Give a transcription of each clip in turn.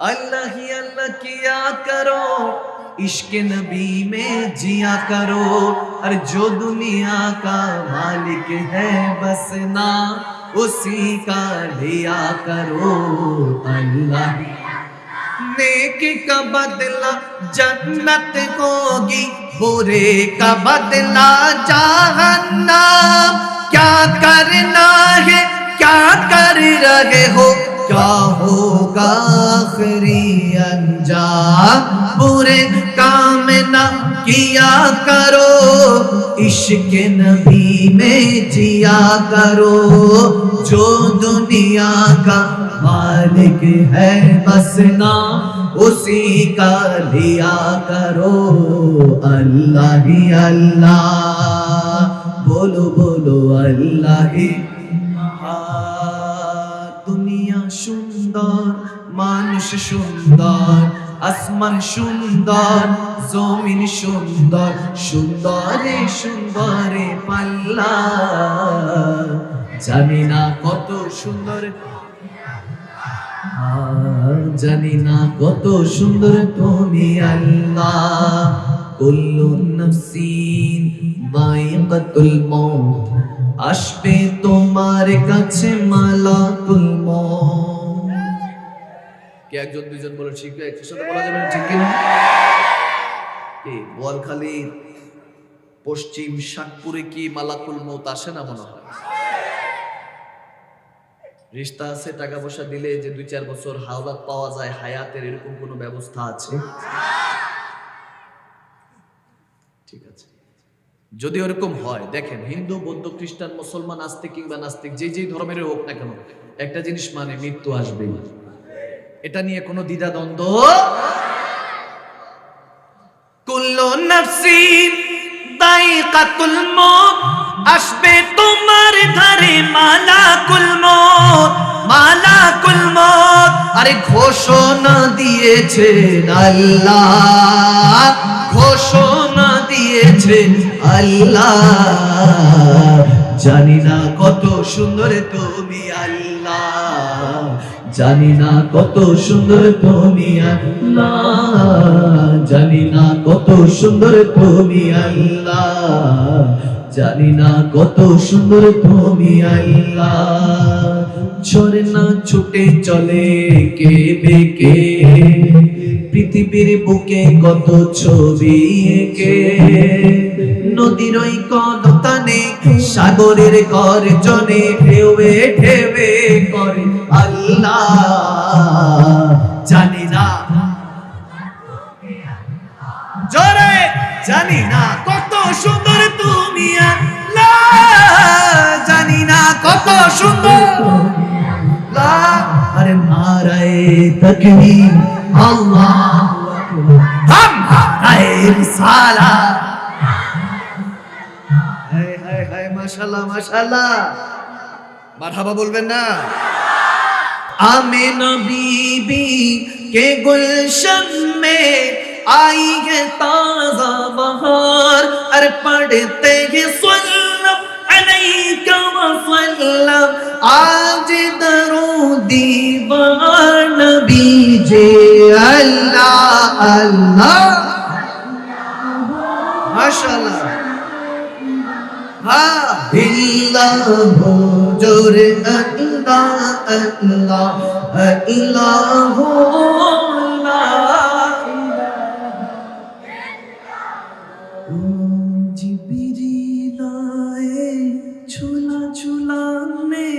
अल्लाह ही अल्लाह किया करो, इश्क नबी में जिया करो, और जो दुनिया का मालिक है बस ना, उसी का लिया करो अल्लाह। नेक का बदला जन्नत होगी, बुरे का बदला जहन्नम। क्या करना है, क्या कर रहे हो, क्या होगा? आखिरी अंजाम बुरे काम ना किया करो इश्क नबी में जिया करो जो दुनिया का मालिक है बस ना उसी का लिया करो अल्लाह ही अल्लाह बोलो बोलो अल्लाह ही दुनिया सुंदर সুন্দর সুন্দর, আসমান সুন্দর, জমিন সুন্দর, সুন্দরে সুন্দরে পাল্লা। জানি না কত সুন্দর, জানি না কত সুন্দর তুমি আল্লাহ। কুল্লু নফসিন দায়িকাতুল মউত, আসবে তোমার কাছে মালাকুল মউত। কে একজন, দুইজন বলে ঠিক একটু সাথে বলা যাবে ঠিক কিনা? কি পশ্চিম শাকপুরে কি মালাকুল মৌত আসে না মনে হয়? রিস্তা আছে, টাকা পয়সা দিলে যে দুই চার বছর হাওলাত পাওয়া যায়, হায়াতের এরকম কোনো ব্যবস্থা আছে? ঠিক আছে। যদি ওরকম হয়, দেখেন, হিন্দু, বৌদ্ধ, খ্রিস্টান, মুসলমান আস্তিক কিংবা নাস্তিক, যে যেই ধর্মের হোক না কেন, একটা জিনিস মানে মৃত্যু আসবেই। এটা নিয়ে কোনো দ্বিধা দ্বন্দ্ব কুল্লু নাফসিন দাইকাতুল মউত, আসবে তোমার ধারে মালাকুল মউত মালাকুল মউত। আরে ঘোষণা দিয়েছে আল্লাহ, ঘোষণা দিয়েছেন আল্লাহ। জানি না কত সুন্দর তুমি আল্লাহ। জানি না কত সুন্দর তুমি আল্লাহ। জানি না কত সুন্দর তুমি আল্লাহ। জানি না কত সুন্দর তুমি আল্লাহ। ঝরনা ছুটে চলে কে বেকে পৃথিবীর বুকে কত ছবি এঁকে? নদীর ওই কদতানে, সাগরের গর্জনে ঢেউে ঢেউে করে আল্লাহ জানি না। জোরে, জানি না কত সুন্দর তুমি জানি না কত সুন্দর। আরে নারায়ে তাকবীর। আল্লাহ হাম নারায়ে রিসালাত হায় হায় হায়, মাশাআল্লাহ মাশাআল্লাহ। মারহাবা বলবেন না। आमिना बीबी के गुलशन में आई है ताजा बहार अर पढ़ते हैं सल्लम अलैकुम सल्लम आज दरो दीवार नबी जे अल्लाह अल्लाह माशाल्लाह हाँ दिल्ला भोजर अल्लाह আল্লাহ আল্লাহ ইল্লাহ ঝুলা ঝুলা মে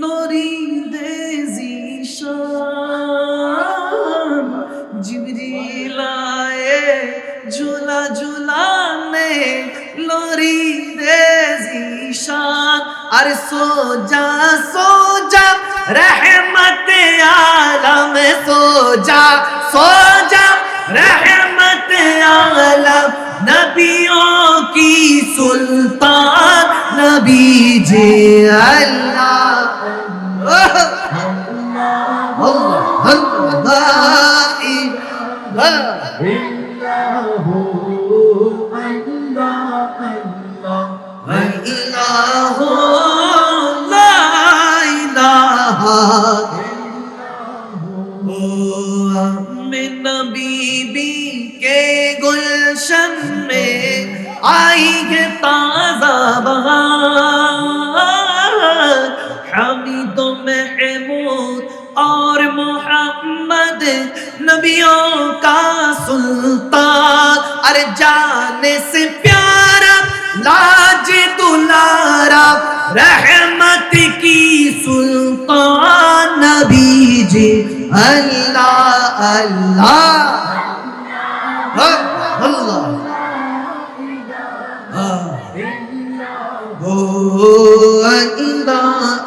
লোরি দে জিবরিলায়ে ঝুলা ঝুলানে লোরি দে জিশান আর সোজা रहमत आलम सोजा सोजा रहमत आलम नबियों की सुल्तान नबी जे अल्लाह अल्लाह अल्लाह अल्लाह अल्लाह তো Mahmud اور محمد نبیوں کا سلطان ارے جانے سے پیارا لاج دلارا رحمت کی سلطان نبی جی اللہ اللہ اللہ اللہ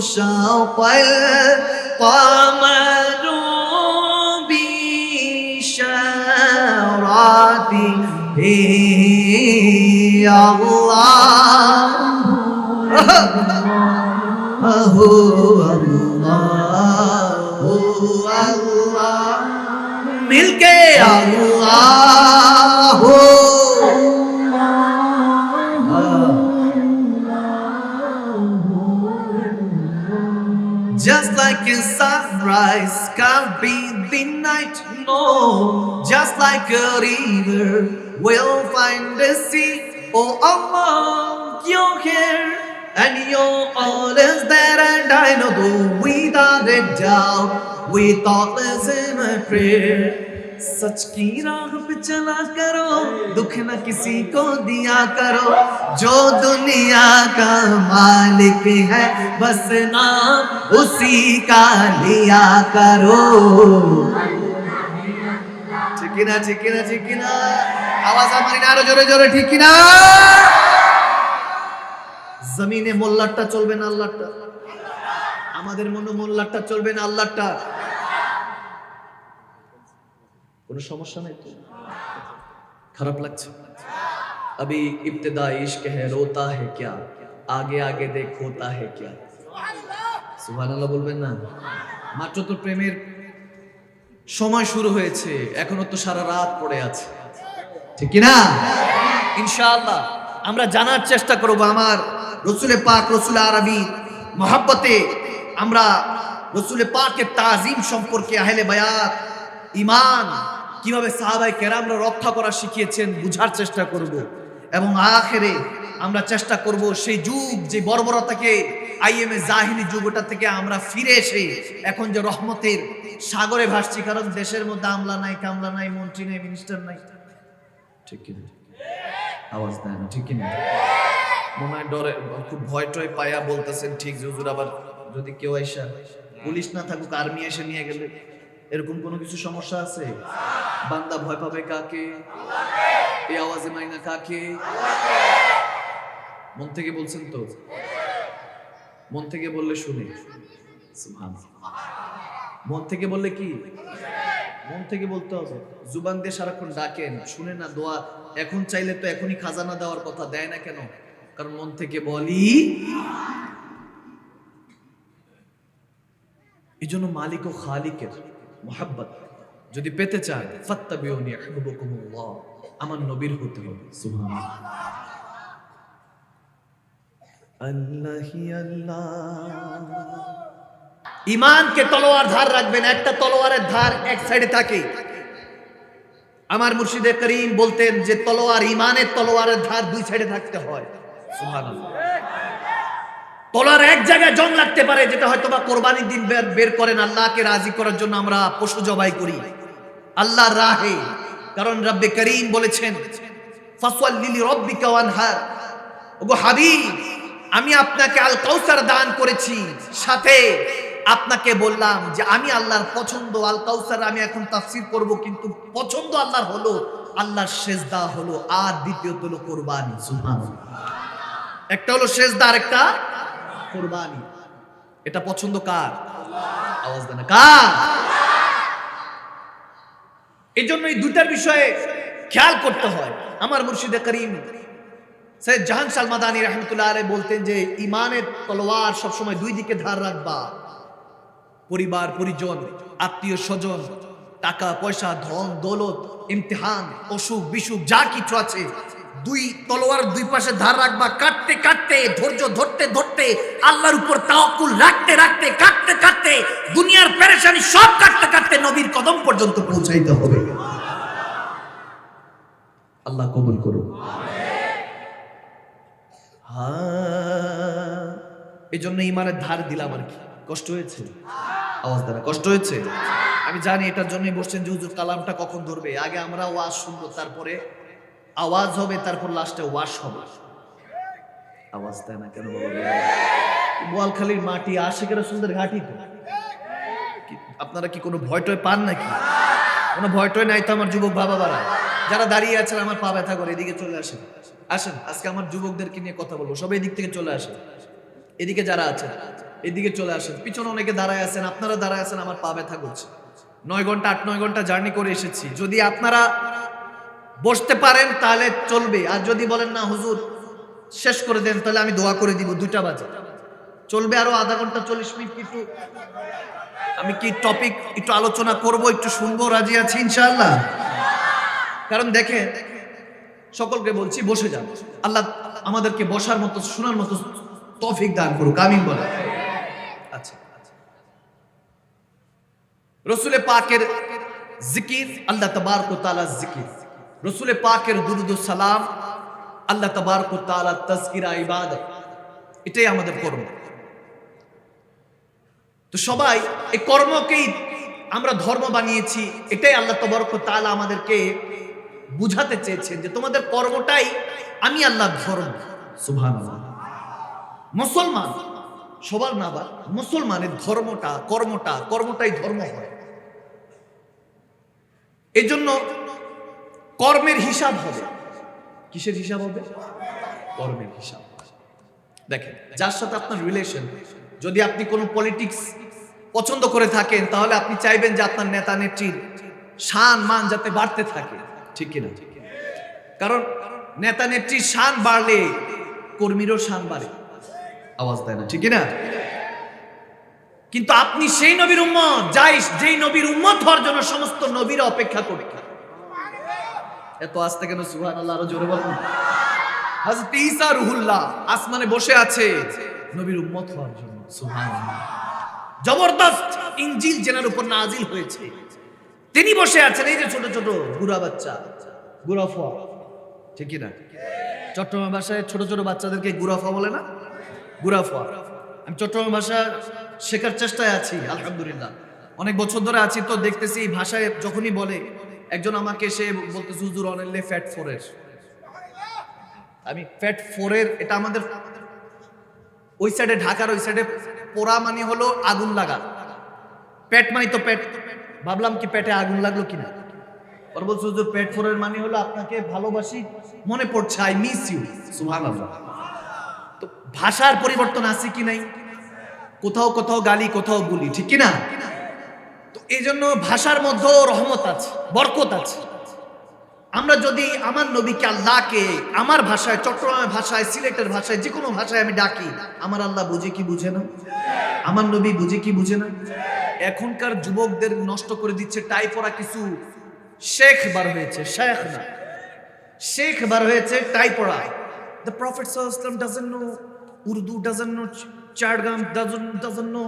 شق القمر بشارته يا الله هو الله هو الله ملك الله like sunrise can't be the night, no. Just like a river we'll find the sea. Oh Allah, you're here and you're always there, and I know though without a doubt, we thought this in a prayer. सच की राह पे चला करो दुख न किसी को दिया करो जो दुनिया का मालिक है बस नाम उसी का लिया करो ঠিক কিনা ঠিক কিনা ঠিক কিনা আওয়াজ আমার আরো জোরে জোরে ঠিক কিনা জমিনে মোল্লারটা চলবে না আল্লাহটা আমাদের মনে মোল্লারটা চলবে না আল্লাহটা কোনো সমস্যা নাই তো খারাপ লাগছে अभी इब्तदा इश्क है रोता है क्या आगे आगे देख होता है क्या সুবহানাল্লাহ বলবেন না মাত্র তো প্রেমের সময় শুরু হয়েছে এখনো তো সারা রাত পড়ে আছে ঠিক কি না ইনশাআল্লাহ আমরা জানার চেষ্টা করব আমার রসুলে পাক রসুল আরবি মহাব্বতে আমরা রসুলে পাকের তাজিম সম্পর্কে আহলে বায়াত ইমান কীভাবে সাহাবাই কেরামরা রক্ষা করা শিখিয়েছেন বুঝার চেষ্টা করব। এবং আখেরে আমরা চেষ্টা করব সেই যুগ, যে বর্বরতাকে আইএমএ জাহিনী যুগটা থেকে আমরা ফিরে এসে এখন যে রহমতের সাগরে ভাসছি, কারণ দেশের মধ্যে আমলা নাই, কামলা নাই, মন্ত্রী নাই মিনিস্টার নাই। ঠিক আওয়াজ দেয় না, ঠিক মনে হয় ডরে, খুব ভয় টয় পায়া বলতেছেন, ঠিক যে হুজুর, আবার যদি কেউ আইসা, পুলিশ না থাকুক, আর্মি এসে নিয়ে গেলে এরকম কোনো কিছু সমস্যা আছে? বান্দা ভয় পাবে কাকে? এই আওয়াজে মাইনা কাকে? মন থেকে বলছেন তো? মন থেকে বললে শুনে। মন থেকে বললে কি? মন থেকে বলতে হবে। জুবান দিয়ে সারাক্ষণ ডাকেন, শুনে না, দোয়া। এখন চাইলে তো এখনই খাজানা দেওয়ার কথা দেয় না কেন? কারণ মন থেকে বলি। এই জন্য মালিক ও খালিকের মোহাব্বত। যদি পেতে চান আমার নবীর হতে হবে ইমানকে তলোয়ার ধার রাখবেন, একটা তলোয়ারের ধার এক সাইডে থাকে। আমার মুর্শিদে করিম বলতেন যে, তলোয়ার ইমানের তলোয়ারের ধার দুই সাইডে থাকতে হয়। তলোয়ার এক জায়গায় জং লাগতে পারে, যেটা হয়তো বা কোরবানির দিন বের করেন, আল্লাহকে রাজি করার জন্য আমরা পশু জবাই করি। আল্লাহর রাহে। কারণ রব্বে করিম বলেছেন হাবিব, আমি আপনাকে আল কাউসার দান করেছি। সাথে আপনাকে বললাম যে, আমি আল্লাহর পছন্দ আল কাউসার আমি এখন তাফসীর করব, কিন্তু পছন্দ আল্লাহর হলো, আল্লাহর সেজদা হলো, আর দ্বিতীয়ত হলো কোরবানি। একটা হলো সেজদা আর একটা কোরবানি। এটা পছন্দ কার? আওয়াজ দেন কার? এই জন্য এই দুটার বিষয়ে খেয়াল করতে হয়। আমার মুর্শিদে করিম সৈয়দ জাহান সালমাদানি রহমতুল্লাহ আলে বলতেন যে ইমানের তলোয়ার সবসময় দুই দিকে ধার রাখবা। পরিবার, পরিজন, আত্মীয় স্বজন, টাকা, পয়সা, ধন, দৌলত, ইমতিহান, অসুখ, বিসুখ, যা কিছু আছে দুই তলোয়ার দুই পাশে ধার রাখবা, কাটতে কাটতে, ধৈর্য ধরতে ধরতে, আল্লাহর উপর তাওকুল রাখতে রাখতে, কাটতে কাটতে, দুনিয়ার পেরেশানি সব কাটতে কাটতে নবীর কদম পর্যন্ত পৌঁছাইতে হবে। আল্লাহ কবুল করুন এই জন্য ইমানের ধার দিলাম আর কি। কষ্ট হয়েছে? আওয়াজ দ্বারা কষ্ট হয়েছে? আমি জানি এটার জন্যই বসছেন যে হুজুর কালামটা কখন ধরবে? আগে আমরা ওয়াজ শুনব, তারপরে আওয়াজ হবে, তারপর লাস্টে ওয়াশ হবে। আওয়াজ দেয় না কেন বোয়ালখালীর মাটি আশেকের সুন্দর ঘাটি তো। আপনারা কি কোনো ভয় টয় পান নাকি? কোনো ভয় টয় নাই তো আমার যুবক বাবা বাড়া যারা দাঁড়িয়ে আছেন, আমার পা ব্যথা করে, এদিকে চলে আসেন। আসেন, আজকে আমার যুবকদেরকে নিয়ে কথা বলব। সবাই এদিক থেকে চলে আসেন। এদিকে যারা আছেন, এদিকে চলে আসেন। পিছনে অনেকে দাঁড়ায় আছেন, আপনারা দাঁড়ায় আছেন, আমার পা ব্যথা করছে। নয় ঘণ্টা, আট, নয় ঘণ্টা জার্নি করে এসেছি। যদি আপনারা বসতে পারেন তাহলে চলবে। আর যদি বলেন না, হুজুর, শেষ করে দেন, তাহলে আমি দোয়া করে দিব দুটা বাজে। চলবে আরও আধা ঘণ্টা, চল্লিশ মিনিট একটু আমি কি টপিক একটু আলোচনা করব, একটু শুনব, রাজি আছি, ইনশাআল্লাহ? কারণ দেখেন, সকলকে বলছি, বসে যান। আল্লাহ আমাদেরকে বসার মতো, শোনার মতো তৌফিক দান করুক, আমিন বলে আচ্ছা। রসুলে পাকের জিকির, আল্লাহ তবারক তাআলা জিকির। রসুলে পাকের দুরুদ সালাম, আল্লাহ তবারক তাআলা তাজকিরা ইবাদ এটাই আমাদের কর্ম। তো সবাই, এই কর্মকেই আমরা ধর্ম বানিয়েছি, এটাই আল্লাহ তবরক তাআলা আমাদেরকে বুঝাতে চেয়েছেন যে তোমাদের কর্মটাই আমি আল্লাহ ধর্ম। সুবহানাল্লাহ। মুসলমান, সবার না বা, মুসলমানের ধর্মটা, কর্মটা, কর্মটাই ধর্ম হয়। এই জন্য কর্মের হিসাব হবে। কিসের হিসাব হবে? কর্মের হিসাব দেখেন, যার সাথে আপনার রিলেশন যদি আপনি কোনো পলিটিক্স পছন্দ করে থাকেন, তাহলে আপনি চাইবেন যে আপনার নেতা, নেত্রীর শান, মান যাতে বাড়তে থাকে। ঠিক কিনা? কারণ নেতা, নেত্রীর শান বাড়লে কর্মীরও শান বাড়ে। আওয়াজ দেয় না, ঠিক কিনা? কিন্তু আপনি সেই নবীর উম্মত, যাই, যেই নবীর উম্মত হওয়ার জন্য সমস্ত নবীরা অপেক্ষা করে এত আস্তে কেন সুহান আল্লাহ আরও জোরে বলুন। হযরত ঈসা রুহুল্লাহ আসমানে বসে আছে। নবীর উম্মত হওয়ার জন্য, সুবহানাল্লাহ। জবরদস্ত ইনজিল জেনার উপর নাজিল হয়েছে। তিনি বসে আছেন, এই যে ছোট ছোট গুড়া বাচ্চা গুড়াফা ঠিক না চট্টগ্রাম ভাষায় ছোট ছোট বাচ্চাদেরকে গুড়াফা বলে না? গুড়াফা আমি চট্টগ্রাম ভাষা শেখার চেষ্টায় আছি, আলহামদুলিল্লাহ। অনেক বছর ধরে আছি তো দেখতেছি, এই ভাষায় যখনই বলে একজন আমাকে এসে বলতেছে, হুজুর অনেলে ফ্যাট ফোরের আমি ফ্যাট ফোরের এটা আমাদের ওই সাইডে ঢাকার ওই সাইডে পোড়া মানে হলো আগুন লাগা। পেট মানে তো পেট। ভাবলাম কি পেটে আগুন লাগল কিনা? পর বলছে ফোরের মানে হলো আপনাকে ভালোবাসি, মনে পড়ছে আই মিস ইউ তো ভাষার পরিবর্তন আছে কি নাই? কোথাও কোথাও গালি, কোথাও গুলি ঠিক কি না এই জন্য ভাষার মধ্যেও রহমত আছে, বরকত আছে। আমরা যদি আমার নবীকে আল্লাহকে, আমার ভাষায়, চট্টগ্রামের ভাষায়, সিলেটের ভাষায়, যে কোনো ভাষায় আমি ডাকি, আমার আল্লাহ বুঝে কি বুঝে না? আমার নবী বুঝে কি বুঝে না? এখনকার যুবকদের নষ্ট করে দিচ্ছে টাই পরা কিছু। শেখ বার হয়েছে, শেখ না। শেখ বার হয়েছে টাই পড়া দ্য প্রফেট সাল্লাম doesn't know Urdu doesn't know, চারগাম doesn't doesn't know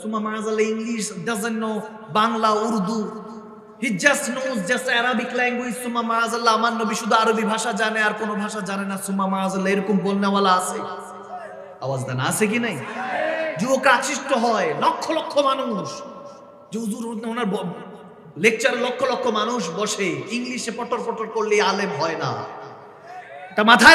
সুমা মাজাল English doesn't know, Bangla, Urdu. He just knows just Arabic language Suma মাজাল্লাহ আমার নবী শুধু আরবি ভাষা জানে, আর কোনো ভাষা জানে না, সুমা মাজাল্লাহ এরকম বলনেওয়ালা আছে। আওয়াজ দেন, আছে কি নাই? যুবক আকৃষ্ট হয়, লক্ষ লক্ষ মানুষ। যে হুজুর, ওনার লেকচারে লক্ষ লক্ষ মানুষ বসে, ইংলিশে পটর পটর করলে আলেম হয় না। তা মাথায়